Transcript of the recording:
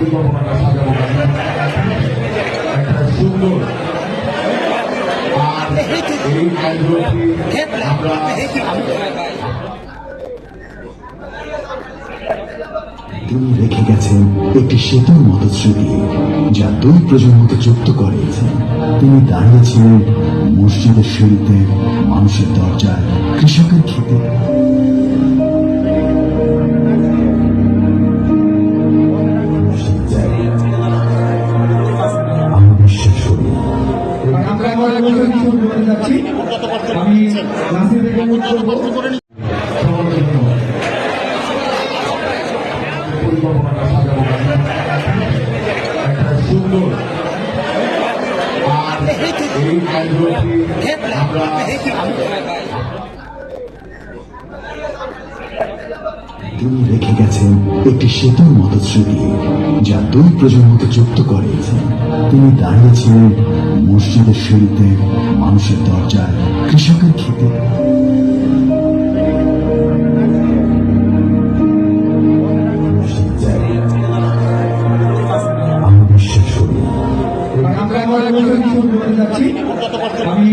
পরিকল্পনাটা সাজানো গেছে একটা সুন্দর আর এই আয়োজনটি আমরা তিনি রেখে গেছেন একটি সেতুর মতো স্মৃতি যা দুই প্রজন্মকে যুক্ত করেছে তিনি দাঁড়িয়েছিলেন মসজিদের শিল্পে মানুষের দরজায়, কৃষকের খেতে। করতে আমি রেখে গেছেন একটি সেতুর মতো স্মৃতি যা দুই প্রজন্মকে যুক্ত করে। তিনি দাঁড়িয়েছিলেন মসজিদের শরীরে মানুষের দরজায় কৃষকের খেতে। আমি